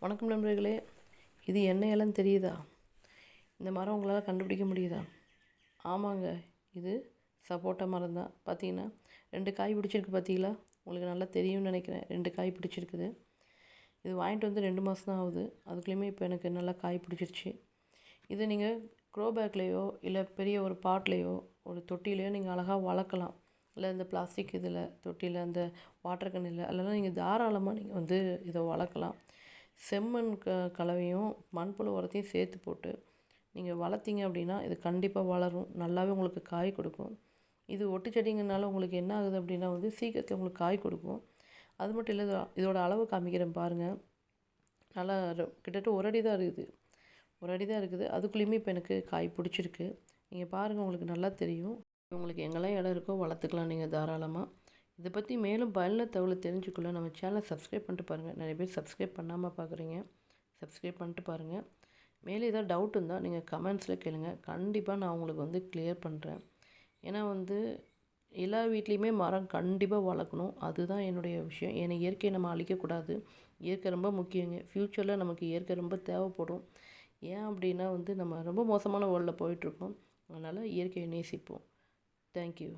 வணக்கம் நண்பர்களே இது என்ன தெரியுதா? இந்த மரம் உங்களால் கண்டுபிடிக்க முடியுதா? ஆமாங்க இது சப்போட்டா மரம் தான். பார்த்தீங்கன்னா ரெண்டு காய் பிடிச்சிருக்கு பார்த்தீங்களா உங்களுக்கு நல்லா தெரியும்னு நினைக்கிறேன். ரெண்டு காய் பிடிச்சிருக்குது. இது வாங்கிட்டு வந்து ரெண்டு மாதம் தான் ஆகுது. அதுக்குள்ளேயுமே இப்போ எனக்கு நல்லா காய் பிடிச்சிருச்சு. இதை நீங்கள் க்ரோ பேக்லேயோ இல்லை பெரிய ஒரு பாட்லேயோ ஒரு தொட்டிலையோ நீங்கள் அழகாக வளர்க்கலாம். இல்லை இந்த பிளாஸ்டிக் இதில் தொட்டியில் அந்த வாட்டர் கன்னில் அதெல்லாம் நீங்கள் தாராளமாக நீங்கள் வந்து இதை வளர்க்கலாம். செம்மண் க கலவையும் மண்புழு உரத்தையும் சேர்த்து போட்டு நீங்கள் வளர்த்தீங்க அப்படின்னா இது கண்டிப்பாக வளரும். நல்லாவே உங்களுக்கு காய் கொடுக்கும். இது ஒட்டு செடிங்கனால உங்களுக்கு என்ன ஆகுது அப்படின்னா வந்து சீக்கிரத்தில் உங்களுக்கு காய் கொடுக்கும். அது மட்டும் இல்லை இதோட அளவு காமிக்கிறேன் பாருங்கள் நல்லா கிட்டத்தட்ட ஒரு அடி தான் இருக்குது. ஒரு அடி தான் இருக்குது. அதுக்குள்ளேயுமே இப்போ எனக்கு காய் பிடிச்சிருக்கு. நீங்கள் பாருங்கள் உங்களுக்கு நல்லா தெரியும். உங்களுக்கு எங்கெல்லாம் இடம் இருக்கோ வளர்த்துக்கலாம் நீங்கள் தாராளமாக இதை பற்றி மேலும் பயனுள்ள தகவலை தெரிஞ்சுக்கொள்ள நம்ம சேனலை சப்ஸ்கிரைப் பண்ணிட்டு பாருங்கள் நிறைய பேர் சப்ஸ்கிரைப் பண்ணாமல் பார்க்குறீங்க. சப்ஸ்கிரைப் பண்ணிட்டு பாருங்கள் மேலே ஏதாவது டவுட் இருந்தால் நீங்கள் கமெண்ட்ஸில் கேளுங்க. கண்டிப்பாக நான் உங்களுக்கு வந்து கிளியர் பண்ணுறேன் ஏன்னா வந்து எல்லா வீட்லேயுமே மரம் கண்டிப்பாக வளர்க்கணும். அதுதான் என்னுடைய விஷயம். ஏன்னா இயற்கையை நம்ம அழிக்கக்கூடாது. இயற்கை ரொம்ப முக்கியங்க. ஃப்யூச்சரில் நமக்கு இயற்கை ரொம்ப தேவைப்படும். ஏன் அப்படின்னா வந்து நம்ம ரொம்ப மோசமான வேர்ல்டில் போயிட்டுருக்கோம் அதனால் இயற்கையை நேசிப்போம். தேங்க்யூ